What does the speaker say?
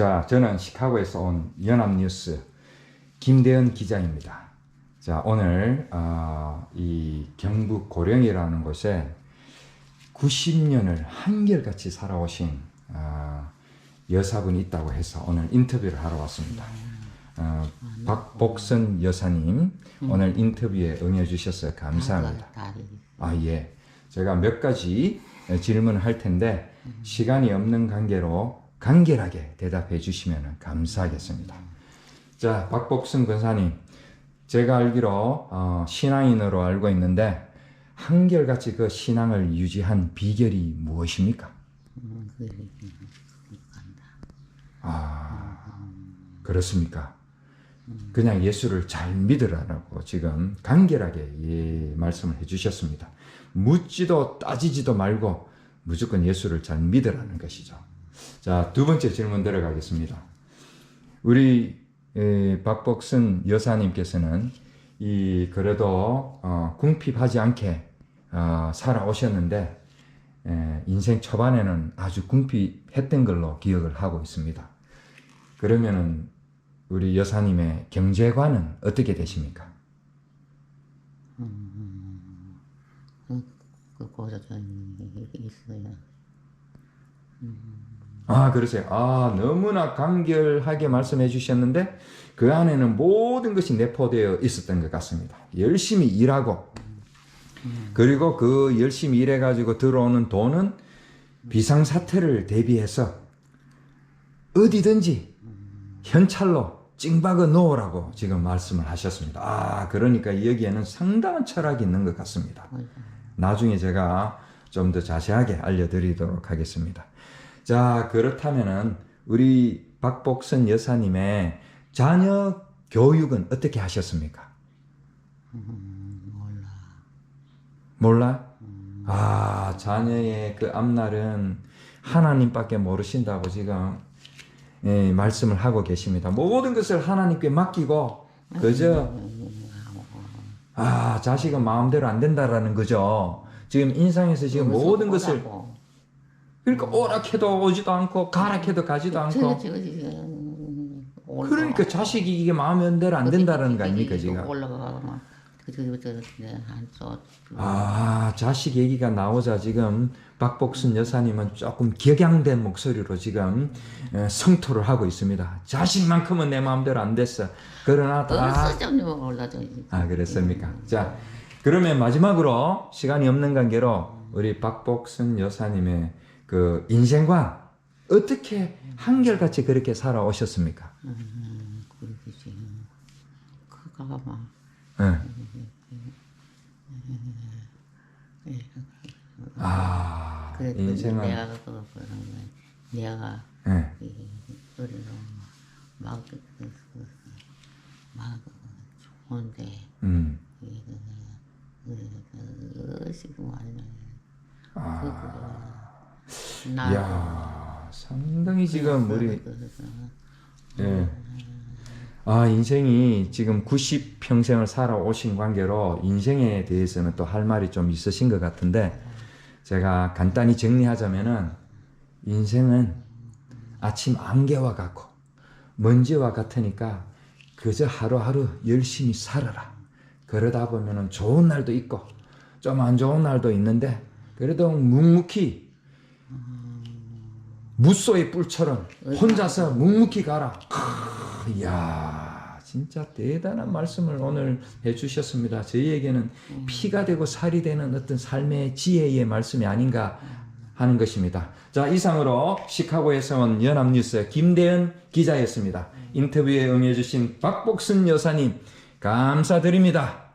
자, 저는 시카고에서 온 연합뉴스 김대현 기자입니다. 자, 오늘 아, 이 경북 고령이라는 곳에 90년을 한결같이 살아오신 아, 여사분이 있다고 해서 오늘 인터뷰를 하러 왔습니다. 어, 박복선 여사님 오늘 인터뷰에 응해주셔서 감사합니다. 아, 예. 제가 몇 가지 질문을 할 텐데, 시간이 없는 관계로 간결하게 대답해 주시면 감사하겠습니다. 자, 박복승 권사님. 제가 알기로, 어, 신앙인으로 알고 있는데, 한결같이 그 신앙을 유지한 비결이 무엇입니까? 아, 그렇습니까? 그냥 예수를 잘 믿으라고 지금 간결하게 예, 말씀을 해주셨습니다. 묻지도 따지지도 말고 무조건 예수를 잘 믿으라는 것이죠. 자, 두 번째 질문 들어가겠습니다. 우리 에, 박복순 여사님께서는 이 그래도 어, 궁핍하지 않게 어, 살아오셨는데 에, 인생 초반에는 아주 궁핍했던 걸로 기억을 하고 있습니다. 그러면은 우리 여사님의 경제관은 어떻게 되십니까? 그 고조전이 있어요. 아, 그러세요. 아, 너무나 간결하게 말씀해 주셨는데 그 안에는 모든 것이 내포되어 있었던 것 같습니다. 열심히 일하고 그리고 그 열심히 일해 가지고 들어오는 돈은 비상사태를 대비해서 어디든지 현찰로 찡박아 놓으라고 지금 말씀을 하셨습니다. 아, 그러니까 여기에는 상당한 철학이 있는 것 같습니다. 나중에 제가 좀 더 자세하게 알려드리도록 하겠습니다. 자, 그렇다면은 우리 박복선 여사님의 자녀 교육은 어떻게 하셨습니까? 몰라. 몰라? 아, 자녀의 그 앞날은 하나님밖에 모르신다고 지금 예, 말씀을 하고 계십니다. 모든 것을 하나님께 맡기고 그저 아 자식은 마음대로 안 된다라는 거죠. 지금 인상에서 지금 모든 것을 그러니까 오락해도 오지도 않고 가락해도 가지도 않고 그러니까 자식이 이게 마음대로 안 된다는 거 아닙니까 지금? 올라가고 막 아 자식 얘기가 나오자 지금 박복순 여사님은 조금 격양된 목소리로 지금 에, 성토를 하고 있습니다. 자식만큼은 내 마음대로 안 됐어. 그러나 다 올라져. 아, 그랬습니까? 자, 그러면 마지막으로 시간이 없는 관계로 우리 박복순 여사님의 그 인생관 어떻게 한결같이 그렇게 살아오셨습니까? 그러지. 그가 막 예. 아, 인생은 내가 그거 그런. 내가 예. 이 소리로 막, 그, 그, 그, 막 좋은데, 음. 이게 그, 그, 그, 지금 완전, 아, 그, 나, 야, 상당히 지금 우리 예. 아, 인생이 지금 90평생을 살아오신 관계로 인생에 대해서는 또 할 말이 좀 있으신 것 같은데 제가 간단히 정리하자면은 인생은 아침 안개와 같고 먼지와 같으니까 그저 하루하루 열심히 살아라. 그러다 보면은 좋은 날도 있고 좀 안 좋은 날도 있는데 그래도 묵묵히 무소의 뿔처럼 혼자서 묵묵히 가라. 크, 이야, 진짜 대단한 말씀을 오늘 해주셨습니다. 저희에게는 피가 되고 살이 되는 어떤 삶의 지혜의 말씀이 아닌가 하는 것입니다. 자, 이상으로 시카고에서 온 연합뉴스 김대현 기자였습니다. 인터뷰에 응해주신 박복순 여사님, 감사드립니다.